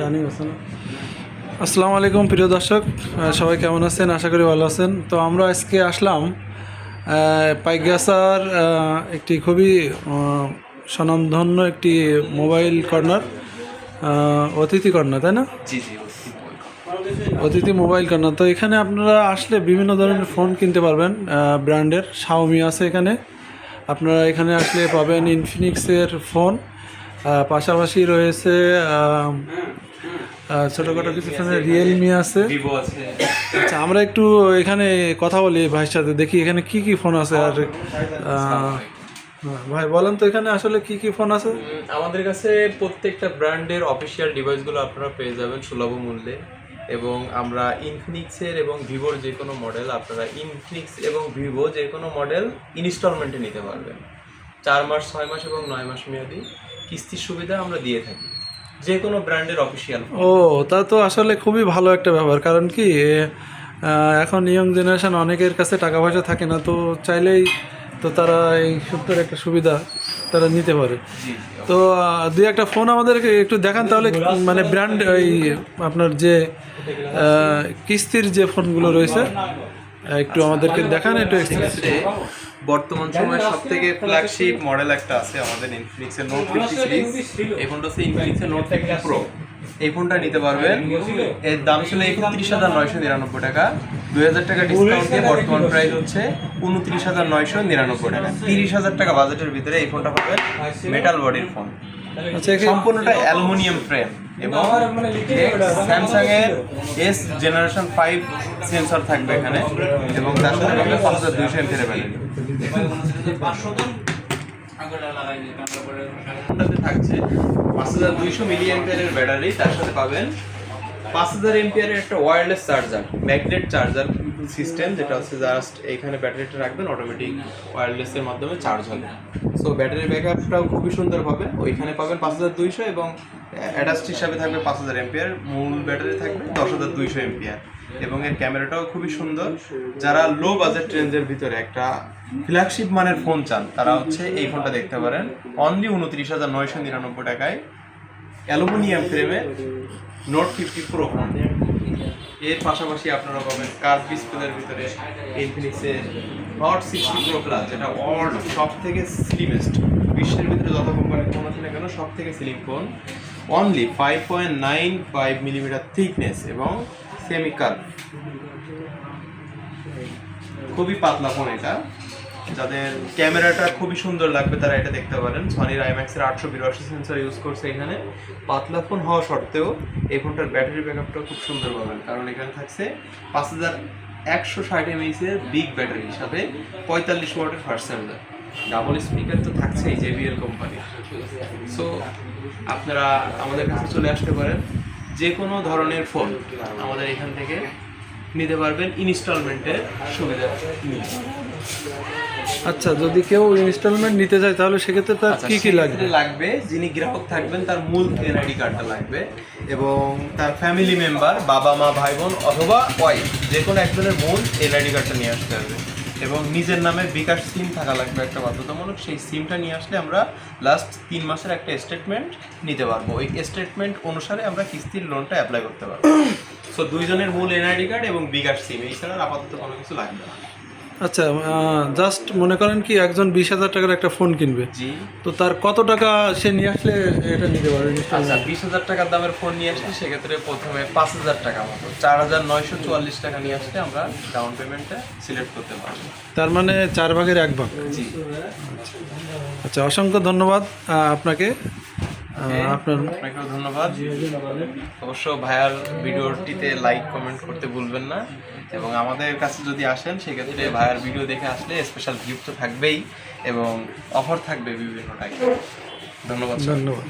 Running আছে না আসসালামু আলাইকুম প্রিয় দর্শক সবাই কেমন আছেন? আশা করি ভালো আছেন। তো আমরা আজকে আসলাম পাইগাসার একটি খুবই স্বনামধন্য একটি মোবাইল কর্নার অতিথি কর্নার তাই না? অতিথি মোবাইল কর্নার। তো এখানে আপনারা আসলে বিভিন্ন ধরনের ফোন কিনতে পারবেন ব্র্যান্ডের। শাওমি আছে এখানে। আপনারা এখানে আসলে পাবেন ইনফিনিক্সের ফোন। পাশাপাশি রয়েছে ছোটোখাটো কিছু রিয়েলমি আছে। আচ্ছা আমরা একটু এখানে কথা বলি ভাইয়ের সাথে দেখি এখানে কি কি ফোন আছে আর ভাই বলেন তো এখানে আসলে কি কি ফোন আছে? আমাদের কাছে প্রত্যেকটা ব্র্যান্ডের অফিসিয়াল ডিভাইসগুলো আপনারা পেয়ে যাবেন সুলভ মূল্যে। এবং আমরা ইনফিনিক্সের এবং ভিভোর যে কোনো মডেল আপনারা ইনফিনিক্স এবং ভিভো যে কোনো মডেল ইনস্টলমেন্টে নিতে পারবেন। চার মাস ছয় মাস এবং নয় মাস মেয়াদি। কিস্তির সুবিধা আমরা দিয়ে থাকি। যে কোনো ব্র্যান্ডের অফিসিয়াল ও তা তো আসলে খুবই ভালো একটা ব্যাপার। কারণ কি এখন ইয়ং জেনারেশন অনেকের কাছে টাকা পয়সা থাকে না তো চাইলেই তো তারা এই সুন্দর একটা সুবিধা তারা নিতে পারে। তো দুই একটা ফোন আমাদেরকে একটু দেখান তাহলে মানে ব্র্যান্ড এই আপনার যে কিস্তির যে ফোনগুলো রয়েছে একটু আমাদেরকে দেখান একটু। বর্তমান সময়ে সব থেকে ফ্ল্যাগশিপ মডেল একটা আছে আমাদের ইনফিনিক্সের নোট ফিফটি সিরিজ এই ফোনটা হচ্ছে ইনফিনিক্সের নোট ফিফটি প্রো এই ফোনটা নিতে পারবেন। এর দাম ছিল একত্রিশ হাজার নয়শো নিরানব্বই টাকা। দুই হাজার টাকা ডিসকাউন্ট দিয়ে বর্তমান প্রাইস হচ্ছে উনত্রিশ হাজার নয়শো নিরানব্বই টাকা। তিরিশ হাজার টাকা বাজেটের ভিতরে এই ফোনটা পাবেন মেটাল বডির ফোন সম্পূর্ণটা অ্যালুমিনিয়াম ফ্রেম এবং স্যামসাং এর এস জেনারেশন ফাইভ সেন্সর থাকবে এখানে এবং তার সাথে পাবে পাঁচ হাজার দুইশো এমপের ব্যাটারি থাকছে পাঁচ হাজার দুইশো মিলি এমপিয়ারের ব্যাটারি তার সাথে পাবেন পাঁচ হাজার এমপিয়ারের একটা wireless charger magnet charger system যেটা হচ্ছে জাস্ট এইখানে ব্যাটারিটা রাখবেন অটোমেটিক ওয়্যারলেসের মাধ্যমে চার্জ হবে। সো ব্যাটারি ব্যাকআপটাও খুবই সুন্দর পাবে। ওইখানে পাবেন পাঁচ হাজার দুইশো এবং অ্যাডাস্ট হিসাবে থাকবে পাঁচ হাজার এমপিয়ার। মূল ব্যাটারি থাকবে দশ হাজার দুইশো এমপিয়ার। এবং এর ক্যামেরাটাও খুবই সুন্দর। যারা লো বাজেট রেঞ্জের ভিতরে একটা ফ্ল্যাগশিপ মানের ফোন চান, তারা হচ্ছে এই ফোনটা দেখতে পারেন। অনলি উনত্রিশ হাজার নয়শো নিরানব্বই টাকায় অ্যালুমিনিয়াম ফ্রেমে নোট ফিফটি প্রো ফোন এর পাশাপাশি আপনারা পাবেন কার্ভ ডিসপ্লের ভিতরে ইনফিনিক্সের হট সিক্সটি প্রো প্লাস যেটা ওয়ার্ল্ড সব থেকে স্লিমেস্ট বিশ্বের ভিতরে যত কোম্পানির ফোন আছে না কেন সব থেকে slim phone only five point nine five millimetre thickness এবং সেমিকাল খুবই পাতলা ফোন এটা। যাদের ক্যামেরাটা খুবই সুন্দর লাগবে, তারা এটা দেখতে পারেন। সনির আইম্যাক্সের আটশো বিরাশি সেন্সর ইউজ করছে এখানে। পাতলা ফোন হওয়া সত্ত্বেও এই ফোনটার ব্যাটারি ব্যাকআপটা খুব সুন্দর পাবেন। কারণ এখানে থাকছে পাঁচ হাজার একশো ষাট এমএইচ এর বিগ ব্যাটারি হিসাবে পঁয়তাল্লিশ ওয়াটের ফার্স্ট চার্জার ডাবল স্পিকার তো থাকছেই জেবিএল কোম্পানি সো আপনারা আমাদের কাছে চলে আসতে পারেন। যে কোনো ধরনের ফোন আমাদের এখান থেকে পারবেন ইনস্টলমেন্টের সুবিধা নিয়ে। আচ্ছা যদি কেউ ইনস্টলমেন্ট নিতে চায় তাহলে সেক্ষেত্রে তার আচ্ছা, কি কি লাগবে? লাগবে যিনি গ্রাহক থাকবেন তার মূল এনআইডি কার্ডটা লাগবে এবং তার ফ্যামিলি মেম্বার বাবা মা ভাই বোন অথবা ওয়াইফ যে কোনো একজনের মূল এনআইডি কার্ডটা নিয়ে আসতে হবে। এবং নিজের নামে বিকাশ সিম থাকা লাগবে একটা বাধ্যতামূলক সেই সিমটা নিয়ে আসলে আমরা লাস্ট তিন মাসের একটা স্টেটমেন্ট নিতে পারব। ওই স্টেটমেন্ট অনুসারে আমরা কিস্তির লোনটা অ্যাপ্লাই করতে পারব। সো দুইজনের মূল এনআইডি কার্ড এবং বিকাশ সিম এই ছাড়া আপাতত কোনো কিছু লাগবে না। আচ্ছা জাস্ট মনে করেন কি একজন বিশ হাজার টাকার একটা ফোন কিনবে। জি। তো তার কত টাকা সে নিয়ে আসলে এটা নিতে পারবে? আচ্ছা বিশ হাজার টাকার দামের ফোন নিয়ে আসলে সেক্ষেত্রে প্রথমে পাঁচ হাজার টাকা মতো চার হাজার নয়শো চুয়াল্লিশ টাকা নিয়ে আসলে আমরা ডাউন পেমেন্টটা সিলেক্ট করতে পারব। তার মানে চার ভাগের এক ভাগ। জি। আচ্ছা অসংখ্য ধন্যবাদ আপনাকে। আপনার আপনাকেও ধন্যবাদ। অবশ্য ভাইয়ার ভিডিওটিতে লাইক কমেন্ট করতে ভুলবেন না। এবং আমাদের কাছে যদি আসেন সেক্ষেত্রে ভাইয়ার ভিডিও দেখে আসলে স্পেশাল গিফট তো থাকবেই এবং অফার থাকবে বিভিন্ন টাইপের ধন্যবাদ। ধন্যবাদ।